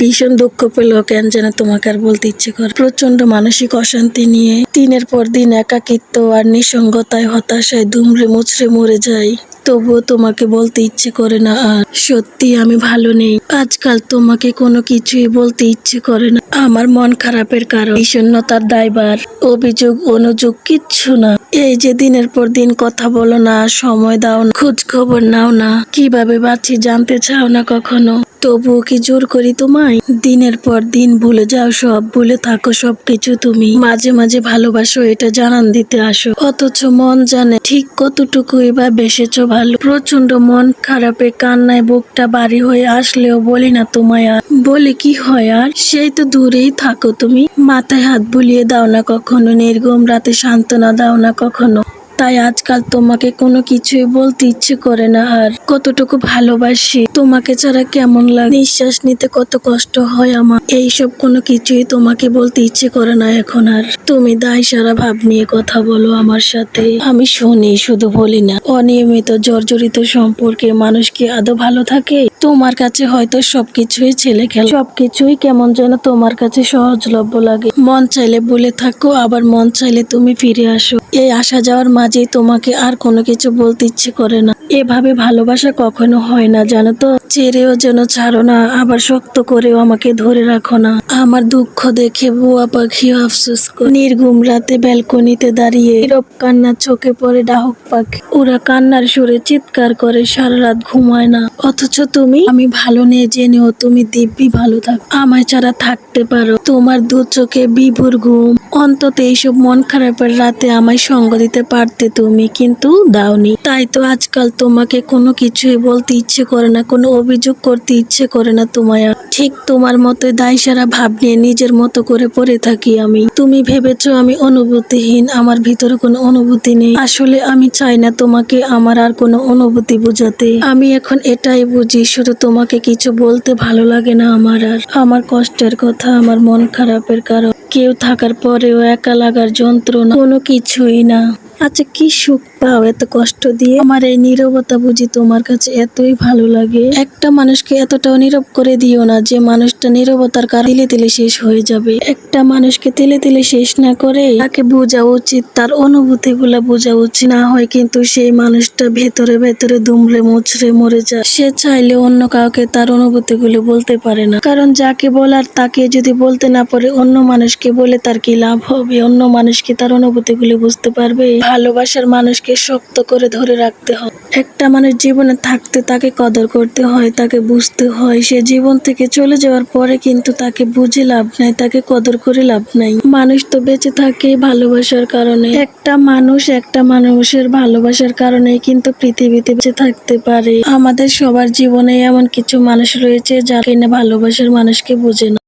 ভীষণ দুঃখ পেল, কেন যেন তোমাকে আর বলতে ইচ্ছে করে প্রচণ্ড মানসিক অশান্তি নিয়ে দিনের পর দিন একাকিত্ব আর নিঃসঙ্গতায় হতাশায় দুমড়ে মুচড়ে মরে যায় তবুও তোমাকে বলতে ইচ্ছে করে না আর। সত্যি আমি ভালো নেই। আজকাল তোমাকে কোনো কিছুই বলতে ইচ্ছে করে না। আমার মন খারাপের কারণ, বিষণ্ণতার দায়বার অভিযোগ, অনুযোগ, কিচ্ছু না। এই যে দিনের পর দিন কথা বলো না, সময় দাও না, খোঁজ খবর নাও না। কীভাবে বাঁচি জানতে চাও না কখনো? তবুও কি জোর করি তোমায়? দিনের পর দিন ভুলে যাও সব, ভুলে থাকো সবকিছু তুমি। মাঝে মাঝে ভালোবাসো, এটা জানান দিতে আসো। অথচ মন জানে ঠিক কতটুকুই বা বেসেছো ভালো। প্রচণ্ড মন খারাপে কান্নায় বুকটা বাড়ি হয়ে আসলেও বলি না তোমায় আর। বলে কি হয় আর? সেই তো দূরেই থাকো তুমি। মাথায় হাত বুলিয়ে দাও না কখনো, নির্গম রাতে সান্ত্বনা দাও না কখনো। তাই আজকাল তোমাকে কোনো কিছুই বলতে ইচ্ছে করে না আর কতটুকু ভালোবাসি। তোমাকে ছাড়া কেমন লাগে? নিঃশ্বাস নিতে কত কষ্ট হয় আমার। এইসব কোনো কিছুই তোমাকে বলতে ইচ্ছে করে না এখন আর। তুমি দায় সারা ভাব নিয়ে কথা বলো আমার সাথে। আমি শুনি, শুধু বলি না। অনিয়মিত, জর্জরিত সম্পর্কে মানুষ কি আদৌ ভালো থাকে? তোমার কাছে হয়তো সবকিছুই ছেলে খেলা। সবকিছুই কেমন যেন তোমার কাছে সহজলভ্য লাগে। মন চাইলে বলে থাকো, আবার মন চাইলে তুমি ফিরে আসো। এই আসা যাওয়ার মাঝেই তোমাকে আর কোনো কিছু বলতে ইচ্ছে করে না। এভাবে ভালোবাসা কখনো হয় না, জানো তো? চেরেও যেন ছাড়ো না, আবার শক্ত করেও আমাকে ধরে রাখো না। আমার দুঃখ দেখে বুয়া পাখি আফসোস নির্ঘুম রাতে ব্যালকনিতে দাঁড়িয়ে নীরব কান্না চোখে পড়ে ডাহক পাখি। ওরা কান্নার সুরে চিৎকার করে, সারা রাত ঘুমায় না। অথচ তুমি, আমি ভালো নেই জেনেও তুমি দিব্যি ভালো থাক আমায় ছাড়া থাকতে পারো। তোমার দু চোখে বিভোর ঘুম। অন্তত এইসব মন খারাপের রাতে আমায় সঙ্গ দিতে পারতে তুমি কিন্তু দাওনি। তাই তো আজকাল তোমাকে কোনো কিছুই বলতে ইচ্ছে করে না, কোনো অভিযোগ করতে ইচ্ছে করে না তোমায়। ঠিক তোমার মতো দায়সারা ভাব নিয়ে নিজের মতো করে পড়ে থাকি আমি। তুমি ভেবেছ আমি অনুভূতিহীন, আমার ভিতরে কোনো অনুভূতি নেই। আসলে আমি চাই না তোমাকে আমার আর কোনো অনুভূতি বোঝাতে। আমি এখন এটাই বুঝি, শুধু তোমাকে কিছু বলতে ভালো লাগে না আমার আর। আমার কষ্টের কথা, আমার মন খারাপের কারণ। কেউ থাকার পরেও একা লাগার যন্ত্রণা, কোনো কিছুই না। আচ্ছা কি সুখ? পাও এত কষ্ট দিয়ে আমার এই নীরবতা বুঝি তোমার কাছে এতই ভালো লাগে। একটা মানুষকে এতটাও নীরব করে দিও না যে মানুষটা নীরবতার কারণে তিলে তিলে শেষ হয়ে যাবে। একটা মানুষকে তিলে তিলে শেষ না করে তাকে বোঝা উচিত, তার অনুভূতি গুলা বোঝা উচিত। না হয় কিন্তু সেই মানুষটা ভেতরে ভেতরে দুমড়ে মুচড়ে মরে যায়। সে চাইলে অন্য কাউকে তার অনুভূতি গুলো বলতে পারে না। কারণ যাকে বলার তাকে যদি বলতে না পারে, অন্য মানুষকে বলে তার কি লাভ হবে? অন্য মানুষকে তার অনুভূতি গুলো বুঝতে পারবে? ভালোবাসার মানুষকে শক্ত করে ধরে রাখতে হয়। একটা মানুষ জীবনে থাকতে তাকে কদর করতে হয়, তাকে বুঝতে হয়। সে জীবন থেকে চলে যাওয়ার পরে কিন্তু তাকে বুঝে লাভ নাই, তাকে কদর করে লাভ নাই। মানুষ তো বেঁচে থাকে ভালোবাসার কারণে। একটা মানুষ একটা মানুষের ভালোবাসার কারণে কিন্তু পৃথিবীতে বেঁচে থাকতে পারে। আমাদের সবার জীবনে এমন কিছু মানুষ রয়েছে যারা কিনা ভালোবাসার মানুষকে বোঝে না।